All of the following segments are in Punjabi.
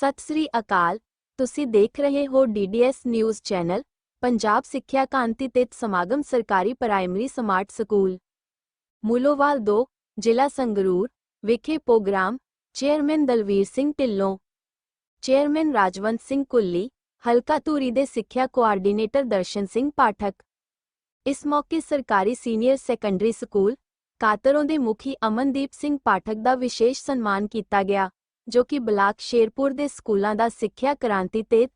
ਸਤਿ ਸ੍ਰੀ ਅਕਾਲ। ਤੁਸੀਂ ਦੇਖ ਰਹੇ ਹੋ ਡੀਡੀਐਸ ਨਿਊਜ਼ ਚੈਨਲ, ਪੰਜਾਬ ਸਿੱਖਿਆ ਕਾਂਤੀ ਤੇ ਸਮਾਗਮ ਸਰਕਾਰੀ ਪ੍ਰਾਇਮਰੀ ਸਮਾਰਟ ਸਕੂਲ। ਮੂਲੋਵਾਲ 2 ਜ਼ਿਲ੍ਹਾ ਸੰਗਰੂਰ ਵਿਖੇ programme, chairman Dalvir Singh Dhillon, chairman Rajwant Singh Kulli, ਹਲਕਾ ਧੂਰੀ ਦੇ ਸਿੱਖਿਆ ਕੋਆਰਡੀਨੇਟਰ ਦਰਸ਼ਨ ਸਿੰਘ ਪਾਠਕ। ਇਸ ਮੌਕੇ ਸਰਕਾਰੀ ਸੀਨੀਅਰ ਸੈਕੰਡਰੀ ਸਕੂਲ, ਕਾਤਰੋਂ ਦੇ ਮੁਖੀ ਅਮਨਦੀਪ ਸਿੰਘ ਪਾਠਕ ਦਾ ਵਿਸ਼ੇਸ਼ ਸਨਮਾਨ ਕੀਤਾ ਗਿਆ। ਜੋ ਕਿ ਬਲਾਕ ਸ਼ੇਰਪੁਰ ਦੇ ਸਕੂਲਾਂ ਦਾ ਸਿੱਖਿਆ ਕ੍ਰਾਂਤੀ ਤੇ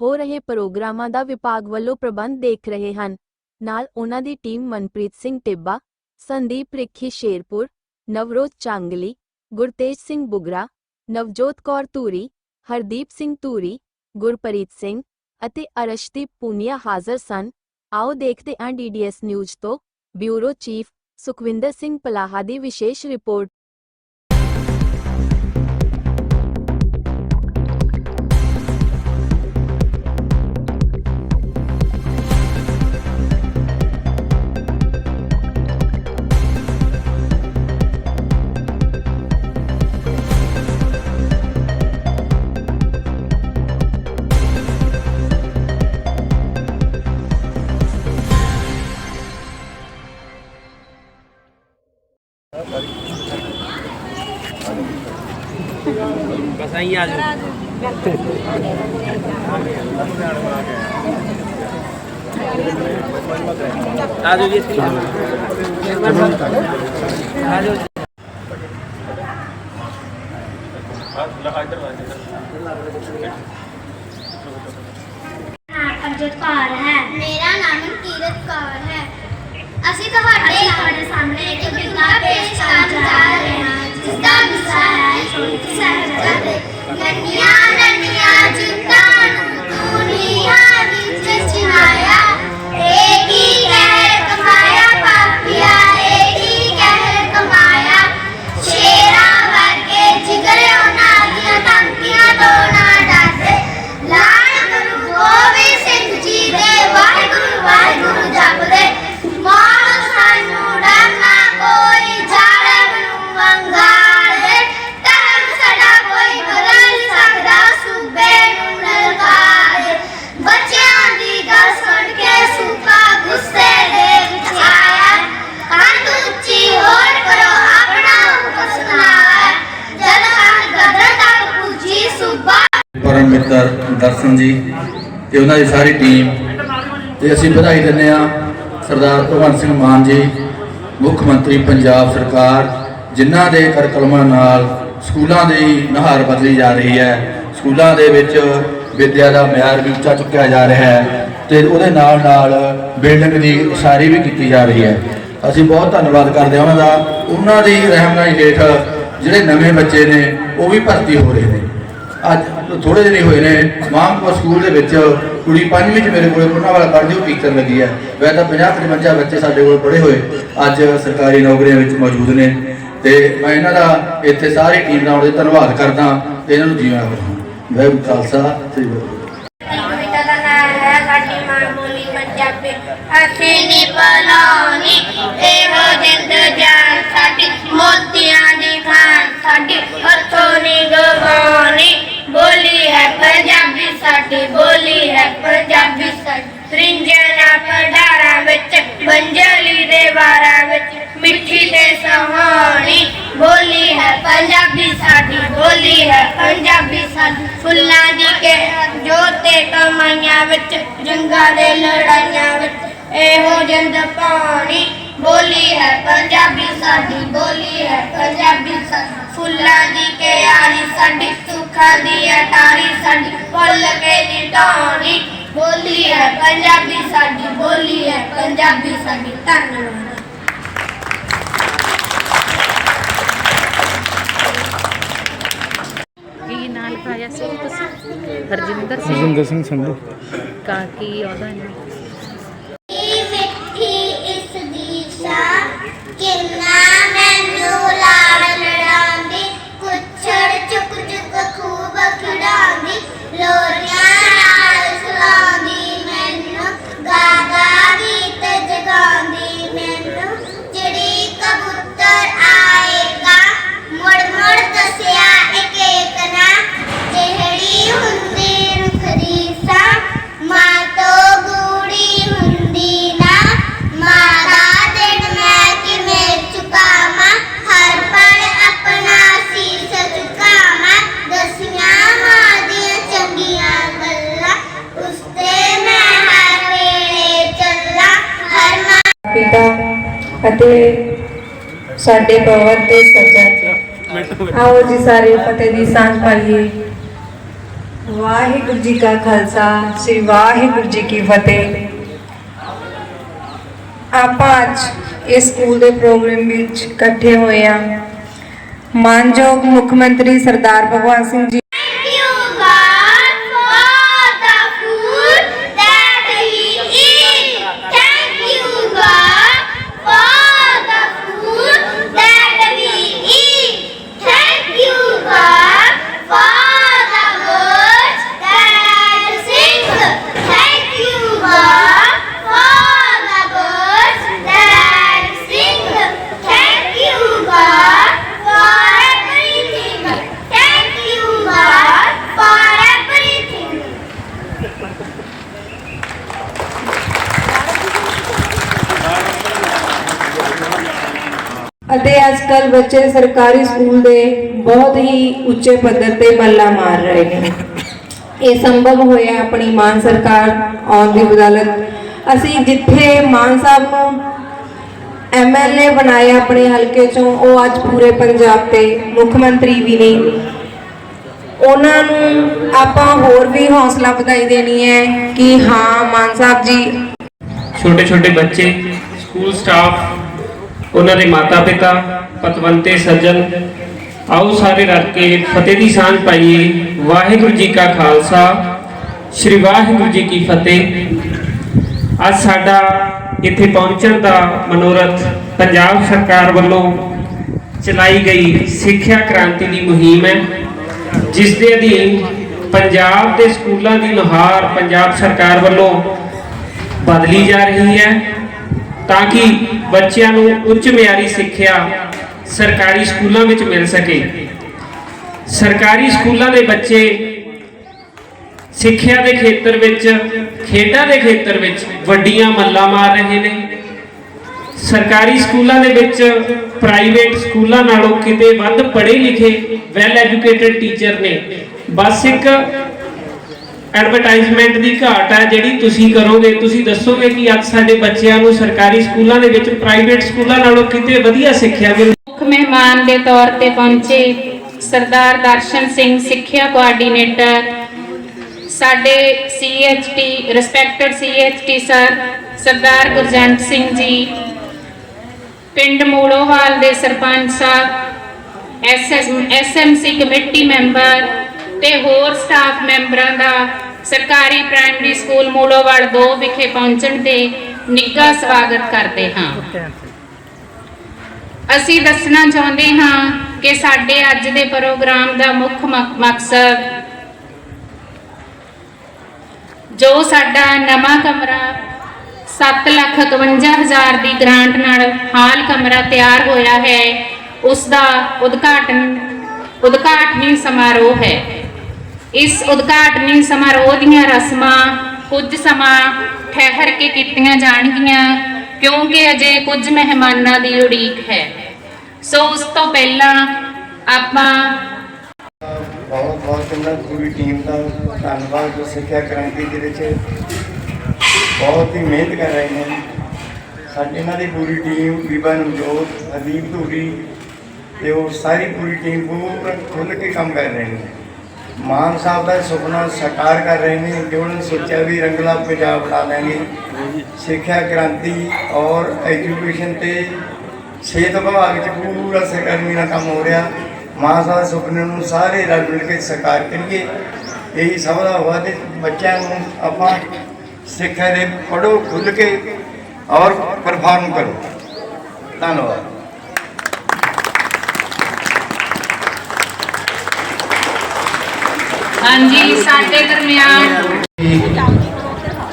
ਹੋ ਰਹੇ ਪ੍ਰੋਗਰਾਮਾਂ ਦਾ ਵਿਭਾਗ ਵੱਲੋਂ ਪ੍ਰਬੰਧ ਦੇਖ ਰਹੇ ਹਨ। ਨਾਲ ਉਹਨਾਂ ਦੀ ਟੀਮ ਮਨਪ੍ਰੀਤ ਸਿੰਘ ਟਿੱਬਾ, ਸੰਦੀਪ ਰਿੱਖੀ ਸ਼ੇਰਪੁਰ, ਨਵਰੋਜ ਚਾਂਗਲੀ, ਗੁਰਤੇਜ ਸਿੰਘ ਬੁਗਰਾ, ਨਵਜੋਤ ਕੌਰ ਧੂਰੀ, ਹਰਦੀਪ ਸਿੰਘ ਧੂਰੀ, ਗੁਰਪ੍ਰੀਤ ਸਿੰਘ ਅਤੇ ਅਰਸ਼ਦੀਪ ਪੂਨੀਆ ਹਾਜ਼ਰ ਸਨ। ਆਓ ਦੇਖਦੇ ਹਾਂ ਡੀਡੀਐਸ ਨਿਊਜ਼ ਤੋਂ ਬਿਊਰੋ ਚੀਫ ਸੁਖਵਿੰਦਰ ਸਿੰਘ ਪਲਾਹਾ ਦੀ ਵਿਸ਼ੇਸ਼ ਰਿਪੋਰਟ। ਬਸ ਆਈ ਆ ਜਾਓ ਆ ਜਾਓ ਜੀ ਇੱਥੇ ਆ ਜਾਓ ਨਾਮ ਅਮਜਦ ਕੌਰ ਹੈ ਅਸੀਂ ਤੁਹਾਡੇ ਸਾਹਮਣੇ ਇੱਕ ਕਿੱਤਾ ਪੇਸ਼ ਕਰਨ ਜਾ ਰਹੇ ਹਾਂ ਜਿਸ ਦਾ ਵਿਸ਼ਾ ਹੈ ਛੋਟੀ ਸਾਹਿਬਜ਼ਾਦੇ। ਨੰਨੀਆਂ ਨੰਨੀਆਂ ਜਿੰਦਾਂ ਨੂੰ ਤੂੰ ਜੀ ਤੇ ਉਹਨਾਂ ਦੀ ਸਾਰੀ ਟੀਮ ਤੇ ਅਸੀਂ ਵਧਾਈ ਦਿੰਦੇ ਆ ਸਰਦਾਰ ਭਗਵੰਤ ਸਿੰਘ ਮਾਨ ਜੀ, ਮੁੱਖ ਮੰਤਰੀ ਪੰਜਾਬ ਸਰਕਾਰ, ਜਿਨ੍ਹਾਂ ਦੇ ਕਰਕਲਮਾਂ ਨਾਲ ਸਕੂਲਾਂ ਦੀ ਨਹਾਰ ਬਦਲੀ ਜਾ ਰਹੀ ਹੈ। ਸਕੂਲਾਂ ਦੇ ਵਿੱਚ ਵਿੱਦਿਆ ਦਾ ਮਿਆਰ ਵੀ ਉੱਚਾ ਚੁੱਕਿਆ ਜਾ ਰਿਹਾ ਹੈ ਤੇ ਉਹਦੇ ਨਾਲ ਨਾਲ ਬਿਲਡਿੰਗ ਦੀ ਉਸਾਰੀ ਵੀ ਕੀਤੀ ਜਾ ਰਹੀ ਹੈ। ਅਸੀਂ ਬਹੁਤ ਧੰਨਵਾਦ ਕਰਦੇ ਹਾਂ ਉਹਨਾਂ ਦਾ। ਉਹਨਾਂ ਦੀ ਰਹਿਨਮਾਈ ਹੇਠ ਜਿਹੜੇ ਨਵੇਂ ਬੱਚੇ ਨੇ, ਉਹ ਵੀ ਭਰਤੀ ਹੋ ਰਹੇ ਨੇ। ਅੱਜ ਥੋੜੇ ਦਿਨ ਹੀ ਹੋਏ ਨੇ। ਮਾਮਪੁਰ ਸਕੂਲ ਦੇ ਵਿੱਚ ਕੁੜੀ ਪੰਜਵੀਂ ਚ ਮੇਰੇ ਕੋਲੇ ਉਹਨਾਂ ਵਾਲਾ ਪੜ੍ਹਦੀ ਉਹ ਟੀਚਰ ਲੱਗੀ ਹੈ। ਵੈਸੇ ਤਾਂ 50 55 ਬੱਚੇ ਸਾਡੇ ਕੋਲ ਪੜ੍ਹੇ ਹੋਏ। ਅੱਜ ਸਰਕਾਰੀ ਨੌਕਰੀਆਂ ਵਿੱਚ ਮੌਜੂਦ ਨੇ। ਤੇ ਮੈਂ ਇਹਨਾਂ ਦਾ ਇੱਥੇ ਸਾਰੀ ਟੀਮ ਦਾ ਉਹਦੇ ਧੰਨਵਾਦ ਕਰਦਾ ਤੇ ਇਹਨਾਂ ਨੂੰ ਜੀਵਨ ਬਖਸ਼ਾਂ ਵਾਹਿਗੁਰੂ ਖਾਲਸਾ ਸ੍ਰੀ ਵਾਹਿਗੁਰੂ। ਅਸੀਂ ਨੀ ਬਲਾਉਣੀ ਇਹੋ ਜਿੰਦ ਜਾਨ ਸਾਡੀ ਮੋਤੀਆਂ ਦੀ ਖਾਨ ਸਾਡੀ ਹੱਥੋਂ ਨੀ ਗਵਾਉਣੀ। ਬੋਲੀ ਹੈ ਪੰਜਾਬੀ ਸਾਡੀ, ਬੋਲੀ ਹੈ ਪੰਜਾਬੀ ਸਾਡੀ। ਤ੍ਰਿੰਜਨਾ ਪੜਾਰਾਂ ਵਿੱਚ ਬੰਜਲੀ ਦੇ ਵਾਰਾਂ ਵਿੱਚ, ਮਿੱਠੀ ਤੇ ਸਹਾਣੀ। ਬੋਲੀ ਹੈ ਪੰਜਾਬੀ ਸਾਡੀ, ਬੋਲੀ ਹੈ ਪੰਜਾਬੀ ਸਾਡੀ। ਫੁੱਲਾਂ ਦੀ ਕੇ ਜੋਤੇ ਕਮਾਈਆਂ ਵਿੱਚ, ਜੰਗਾਂ ਦੇ ਲੜਾਈਆਂ ਵਿੱਚ, ਇਹੋ ਜਿੰਦ ਪਾਣੀ ਬੋਲੀ ਹੈ ਪੰਜਾਬੀ ਸਾਡੀ, ਬੋਲੀ ਹੈ ਪੰਜਾਬੀ ਸਾਡੀ। ਫੁੱਲਾਂ ਦੀ ਕਿਆਰੀ ਸਾਡੀ ਸੁੱਖਾਂ ਦੀ ਅਟਾਰੀ ਸਾਡੀ ਫੁੱਲ ਕੇ ਦੀ ਟਾਣੀ ਬੋਲੀ ਹੈ ਪੰਜਾਬੀ ਸਾਡੀ ਬੋਲੀ ਹੈ ਪੰਜਾਬੀ ਸਾਡੀ ਧੰਨਵਾਦ। ਕੀ ਨਾਂ ਲਿਖਾਇਆ ਸੀ ਤੁਸੀਂ ਹਰਜਿੰਦਰ ਸਿੰਘ। ਰਜਿੰਦਰ ਸਿੰਘ ਸੰਧੂ। ਕਾ ਕੀ ਉਹਦਾ ਨਾਮ ਅਤੇ ਸਾਡੇ ਪਵਨ ਤੇ ਸੱਜਣ ਆਓ ਜੀ ਸਾਰੇ ਫਤਿਹ ਦੀ ਸਾਂਝ ਪਾਈਏ। ਵਾਹਿਗੁਰੂ ਜੀ ਕਾ ਖਾਲਸਾ, ਸ੍ਰੀ ਵਾਹਿਗੁਰੂ ਜੀ ਕੀ ਫਤਿਹ। ਆਪਾਂ ਅੱਜ ਇਸ ਸਕੂਲ ਦੇ ਪ੍ਰੋਗਰਾਮ ਵਿੱਚ ਇਕੱਠੇ ਹੋਏ ਹਾਂ। ਮਾਨਯੋਗ ਮੁੱਖ ਮੰਤਰੀ ਸਰਦਾਰ ਭਗਵੰਤ ਸਿੰਘ ਜੀ ਅਤੇ ਅੱਜ ਕੱਲ ਬੱਚੇ ਸਰਕਾਰੀ ਸਕੂਲ ਦੇ ਬਹੁਤ ਹੀ ਉੱਚੇ ਪੱਧਰ ਤੇ ਮੱਲਾ ਮਾਰ ਰਹੇ ਨੇ। ਇਹ ਸੰਭਵ ਹੋਇਆ ਆਪਣੀ ਮਾਨ ਸਰਕਾਰ ਆਉਣ ਦੀ ਬਦੌਲਤ। ਅਸੀਂ ਜਿੱਥੇ ਮਾਨ ਸਾਹਿਬ ਨੂੰ ਐਮਐਲਏ ਬਣਾਇਆ ਆਪਣੇ ਹਲਕੇ ਚੋਂ, ਉਹ ਅੱਜ ਪੂਰੇ ਪੰਜਾਬ ਤੇ ਮੁੱਖ ਮੰਤਰੀ ਵੀ ਨੇ। ਉਹਨਾਂ ਨੂੰ ਆਪਾਂ ਹੋਰ ਵੀ ਹੌਸਲਾ ਵਧਾਈ ਦੇਣੀ ਹੈ ਕਿ ਹਾਂ, ਮਾਨ ਸਾਹਿਬ ਜੀ। ਛੋਟੇ ਛੋਟੇ ਬੱਚੇ ਸਕੂਲ ਸਟਾਫ ਉਹਨਾਂ ਦੇ ਮਾਤਾ ਪਿਤਾ ਪਤਵੰਤੇ, ਸੱਜਣ, ਆਓ ਸਾਰੇ ਰਲ ਕੇ ਫਤਿਹ ਦੀ ਸਾਂਝ ਪਾਈਏ। ਵਾਹਿਗੁਰੂ ਜੀ ਕਾ ਖਾਲਸਾ, ਸ੍ਰੀ ਵਾਹਿਗੁਰੂ ਜੀ ਕੀ ਫਤਿਹ। ਅੱਜ ਸਾਡਾ ਇੱਥੇ ਪਹੁੰਚਣ ਦਾ ਮਨੋਰਥ ਪੰਜਾਬ ਸਰਕਾਰ ਵੱਲੋਂ ਚਲਾਈ ਗਈ ਸਿੱਖਿਆ ਕ੍ਰਾਂਤੀ ਦੀ ਮੁਹਿੰਮ ਹੈ, ਜਿਸ ਦੇ ਅਧੀਨ ਪੰਜਾਬ ਦੇ ਸਕੂਲਾਂ ਦੀ ਨੁਹਾਰ ਪੰਜਾਬ ਸਰਕਾਰ ਵੱਲੋਂ ਬਦਲੀ ਜਾ ਰਹੀ ਹੈ। ਤਾਂ ਕਿ ਬੱਚਿਆਂ ਨੂੰ ਉੱਚ ਮਿਆਰੀ ਸਿੱਖਿਆ ਸਰਕਾਰੀ ਸਕੂਲਾਂ ਵਿੱਚ ਮਿਲ ਸਕੇ। ਸਰਕਾਰੀ ਸਕੂਲਾਂ ਦੇ ਬੱਚੇ ਸਿੱਖਿਆ ਦੇ ਖੇਤਰ ਵਿੱਚ, ਖੇਡਾਂ ਦੇ ਖੇਤਰ ਵਿੱਚ ਵੱਡੀਆਂ ਮੱਲਾਂ ਮਾਰ ਰਹੇ ਨੇ। ਸਰਕਾਰੀ ਸਕੂਲਾਂ ਦੇ ਵਿੱਚ ਪ੍ਰਾਈਵੇਟ ਸਕੂਲਾਂ ਨਾਲੋਂ ਕਿਤੇ ਵੱਧ ਪੜ੍ਹੇ ਲਿਖੇ ਵੈਲ ਐਜੂਕੇਟਿਡ ਟੀਚਰ ਨੇ। ਬਸ ਇੱਕ ਐਡਵਰਟਾਈਜ਼ਮੈਂਟ ਦੀ ਘਾਟ ਹੈ ਜਿਹੜੀ ਤੁਸੀਂ ਕਰੋਗੇ, ਤੁਸੀਂ ਦੱਸੋਗੇ ਕਿ ਅੱਜ ਸਾਡੇ ਬੱਚਿਆਂ ਨੂੰ ਸਰਕਾਰੀ ਸਕੂਲਾਂ ਦੇ ਵਿੱਚ ਪ੍ਰਾਈਵੇਟ ਸਕੂਲਾਂ ਨਾਲੋਂ ਕਿਤੇ ਵਧੀਆ ਸਿੱਖਿਆ ਮਿਲ। ਮੁੱਖ ਮਹਿਮਾਨ ਦੇ ਤੌਰ ਤੇ ਪਹੁੰਚੇ ਸਰਦਾਰ ਦਰਸ਼ਨ ਸਿੰਘ, ਸਿੱਖਿਆ ਕੋਆਰਡੀਨੇਟਰ ਸਾਡੇ CHT respected CHT sir Sardar Gurjant Singh ji, ਪਿੰਡ ਮੂਲੋਵਾਲ ਦੇ sarpanch sahib SMC committee member ਤੇ ਹੋਰ ਸਟਾਫ ਮੈਂਬਰਾਂ ਦਾ ਸਰਕਾਰੀ ਪ੍ਰਾਇਮਰੀ ਸਕੂਲ ਮੂਲੋਵਾਲ 2 ਵਿਖੇ ਪਹੁੰਚਣ ਤੇ ਨਿੱਘਾ ਸਵਾਗਤ ਕਰਦੇ ਹਾਂ। ਅਸੀਂ ਦੱਸਣਾ ਚਾਹੁੰਦੇ ਹਾਂ ਕਿ ਸਾਡੇ ਅੱਜ ਦੇ ਪ੍ਰੋਗਰਾਮ ਦਾ ਮੁੱਖ ਮ- ਮਕਸਦ ਜੋ ਸਾਡਾ ਨਵਾਂ ਕਮਰਾ 751000 ਦੀ ਗ੍ਰਾਂਟ ਨਾਲ ਹਾਲ ਕਮਰਾ ਤਿਆਰ ਹੋਇਆ ਹੈ ਉਸ ਦਾ ਉਦਘਾਟਨ, ਉਦਘਾਟਨੀ ਸਮਾਰੋਹ ਹੈ। ਇਸ ਉਦਘਾਟਨੀ ਸਮਾਰੋਹ ਦੀਆਂ ਰਸਮਾਂ ਕੁਝ ਸਮਾਂ ਠਹਿਰ ਕੇ ਕੀਤੀਆਂ ਜਾਣਗੀਆਂ ਕਿਉਂਕਿ ਅਜੇ ਕੁਝ ਮਹਿਮਾਨਾਂ ਦੀ ਉਡੀਕ ਹੈ ਸੋ ਉਸ ਤੋਂ ਪਹਿਲਾਂ ਆਪਾਂ ਬਹੁਤ ਬਹੁਤ ਇਹਨਾਂ ਪੂਰੀ ਟੀਮ ਦਾ ਧੰਨਵਾਦ ਜੋ ਸਿੱਖਿਆ ਕ੍ਰਾਂਤੀ ਦੇ ਵਿੱਚ ਬਹੁਤ ਹੀ ਮਿਹਨਤ ਕਰ ਰਹੇ ਨੇ ਸਾਡੀ ਇਹਨਾਂ ਦੀ ਪੂਰੀ ਟੀਮ ਬੀਬਾ ਨਵਜੋਤ ਹਦੀਪ ਧੂਰੀ ਤੇ ਉਹ ਸਾਰੀ ਪੂਰੀ ਟੀਮ ਪੂਰਾ ਖੁੱਲ੍ਹ ਕੇ ਕੰਮ ਕਰ ਰਹੇ ਨੇ ਮਾਨ ਸਾਹਿਬ ਦਾ ਸੁਪਨਾ ਸਾਕਾਰ ਕਰ ਰਹੇ ਨੇ, ਜੋ ਉਹਨਾਂ ਨੇ ਸੋਚਿਆ ਵੀ ਰੰਗਲਾ ਪੰਜਾਬ ਬਣਾ ਲੈਣਗੇ। ਸਿੱਖਿਆ ਕ੍ਰਾਂਤੀ ਔਰ ਐਜੂਕੇਸ਼ਨ ਤੇ ਸਿਹਤ ਵਿਭਾਗ 'ਚ ਪੂਰਾ ਸਰਕਾਰੀ ਨਾਲ ਕੰਮ ਹੋ ਰਿਹਾ। ਮਾਨ ਸਾਹਿਬ ਦੇ ਸੁਪਨੇ ਨੂੰ ਸਾਰੇ ਰਲ ਮਿਲ ਕੇ ਸਾਕਾਰ ਕਰੀਏ। ਇਹੀ ਸਭ ਦਾ ਹੋਆ ਤੇ ਬੱਚਿਆਂ ਨੂੰ ਆਪਾਂ ਸਿੱਖਿਆ ਦੇ ਪੜੋ ਖੁੱਲ ਕੇ ਔਰ ਪਰਫਾਰਮ ਕਰੋ। ਧੰਨਵਾਦ। ਹਾਂਜੀ, ਸਾਡੇ ਦਰਮਿਆਨ।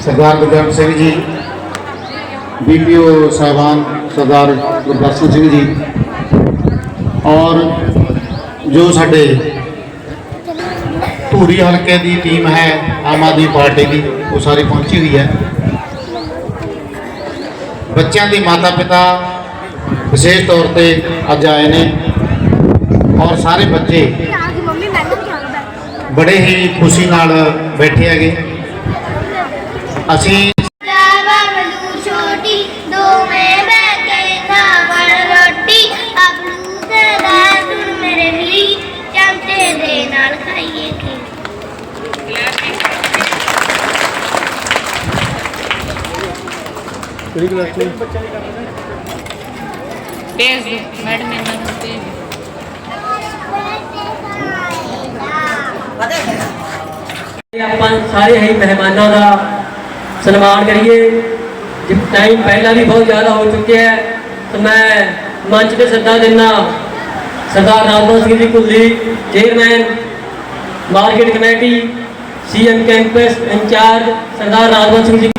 ਸਰਦਾਰ ਗੁਰਜੰਟ ਸਿੰਘ ਜੀ ਬੀਪੀਓ ਸਾਹਿਬਾਨ ਸਰਦਾਰ ਗੁਰਦਰਸ਼ਨ ਸਿੰਘ ਜੀ ਔਰ ਜੋ ਸਾਡੇ ਧੂਰੀ ਹਲਕੇ ਦੀ ਟੀਮ ਹੈ, ਆਮ ਆਦਮੀ ਪਾਰਟੀ ਦੀ, ਉਹ ਸਾਰੀ ਪਹੁੰਚੀ ਹੋਈ ਹੈ। ਬੱਚਿਆਂ ਦੇ ਮਾਤਾ ਪਿਤਾ ਵਿਸ਼ੇਸ਼ ਤੌਰ ਤੇ ਅੱਜ ਆਏ ਨੇ ਔਰ ਸਾਰੇ ਬੱਚੇ ਬੜੇ ਹੀ ਖੁਸ਼ੀ ਨਾਲ ਬੈਠੇ ਹੈਗੇ। ਅਸੀਂ ਕਿਹੜੀ ਕਲਾਸ ਲਈ ਭੇਜ ਦੋ ਮੈਡਮ ਇਹਨਾਂ ਨੂੰ ਭੇਜ ਆਪਾਂ ਸਾਰੇ ਹੀ ਮਹਿਮਾਨਾਂ ਦਾ ਸਨਮਾਨ ਕਰੀਏ ਜਿ ਟਾਈਮ ਪਹਿਲਾਂ ਵੀ ਬਹੁਤ ਜ਼ਿਆਦਾ ਹੋ ਚੁੱਕਿਆ ਹੈ ਤੇ ਮੈਂ ਮੰਚ ਤੇ ਸੱਦਾ ਦਿੰਦਾ Sardar Rajwant Singh ji Kulli chairman market committee CM campus in charge Sardar Rajwant Singh ji